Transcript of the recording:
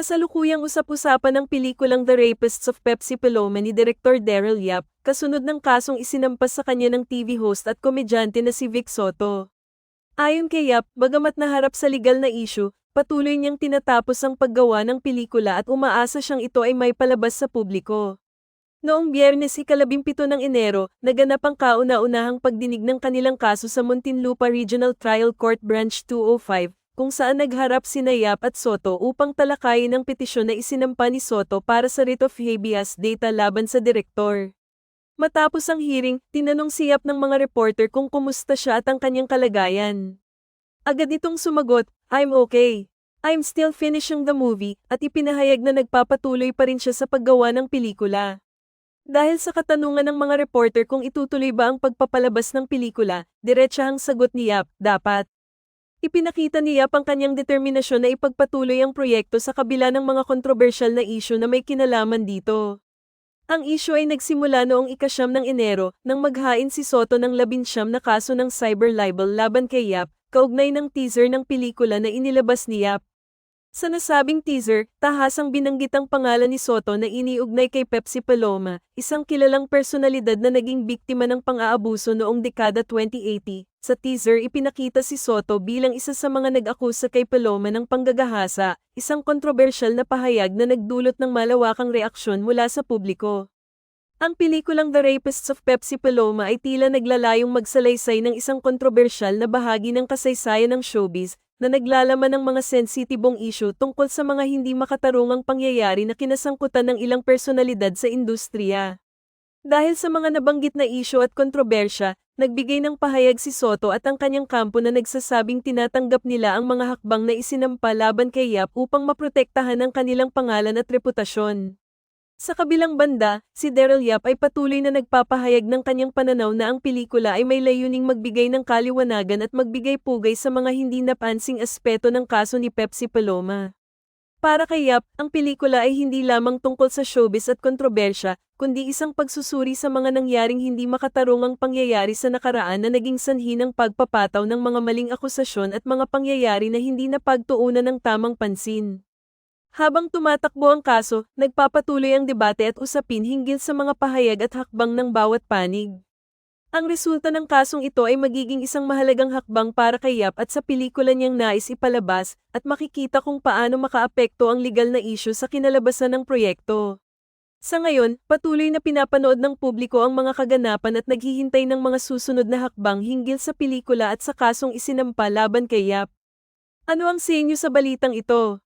Kasalukuyang usap-usapan ng pelikulang The Rapists of Pepsi Paloma ni Director Daryl Yap, kasunod ng kasong isinampas sa kanya ng TV host at komedyante na si Vic Soto. Ayon kay Yap, bagamat naharap sa legal na issue, patuloy niyang tinatapos ang paggawa ng pelikula at umaasa siyang ito ay may palabas sa publiko. Noong biyernes ikalabimpito ng Enero, naganap ang kauna-unahang pagdinig ng kanilang kaso sa Muntinlupa Regional Trial Court Branch 205, kung saan nagharap sina Yap at Soto upang talakayin ang petisyon na isinampa ni Soto para sa writ of habeas data laban sa direktor. Matapos ang hearing, tinanong si Yap ng mga reporter kung kumusta siya at ang kanyang kalagayan. Agad itong sumagot, I'm okay. I'm still finishing the movie, at ipinahayag na nagpapatuloy pa rin siya sa paggawa ng pelikula. Dahil sa katanungan ng mga reporter kung itutuloy ba ang pagpapalabas ng pelikula, diretsahang sagot ni Yap, dapat. Ipinakita ni Yap ang kanyang determinasyon na ipagpatuloy ang proyekto sa kabila ng mga kontrobersyal na isyu na may kinalaman dito. Ang isyu ay nagsimula noong ikasyam ng Enero nang maghain si Soto ng labinsyam na kaso ng cyber libel laban kay Yap, kaugnay ng teaser ng pelikula na inilabas ni Yap. Sa nasabing teaser, tahasang binanggit ang pangalan ni Soto na iniugnay kay Pepsi Paloma, isang kilalang personalidad na naging biktima ng pang-aabuso noong dekada 2080. Sa teaser ipinakita si Soto bilang isa sa mga nag-akusa kay Paloma ng panggagahasa, isang kontrobersyal na pahayag na nagdulot ng malawakang reaksyon mula sa publiko. Ang pelikulang The Rapists of Pepsi Paloma ay tila naglalayong magsalaysay ng isang kontrobersyal na bahagi ng kasaysayan ng showbiz na naglalaman ng mga sensitibong issue tungkol sa mga hindi makatarungang pangyayari na kinasangkutan ng ilang personalidad sa industriya. Dahil sa mga nabanggit na issue at kontrobersya, nagbigay ng pahayag si Soto at ang kanyang kampo na nagsasabing tinatanggap nila ang mga hakbang na isinampa laban kay Yap upang maprotektahan ang kanilang pangalan at reputasyon. Sa kabilang banda, si Daryl Yap ay patuloy na nagpapahayag ng kanyang pananaw na ang pelikula ay may layuning magbigay ng kaliwanagan at magbigay pugay sa mga hindi napansing aspeto ng kaso ni Pepsi Paloma. Para kay Yap, ang pelikula ay hindi lamang tungkol sa showbiz at kontrobersya, kundi isang pagsusuri sa mga nangyaring hindi makatarungang pangyayari sa nakaraan na naging sanhi ng pagpapataw ng mga maling akusasyon at mga pangyayari na hindi napagtuunan ng tamang pansin. Habang tumatakbo ang kaso, nagpapatuloy ang debate at usapin hinggil sa mga pahayag at hakbang ng bawat panig. Ang resulta ng kasong ito ay magiging isang mahalagang hakbang para kay Yap at sa pelikula niyang nais ipalabas at makikita kung paano makaapekto ang legal na issue sa kinalabasan ng proyekto. Sa ngayon, patuloy na pinapanood ng publiko ang mga kaganapan at naghihintay ng mga susunod na hakbang hinggil sa pelikula at sa kasong isinampa laban kay Yap. Ano ang sa inyo sa balitang ito?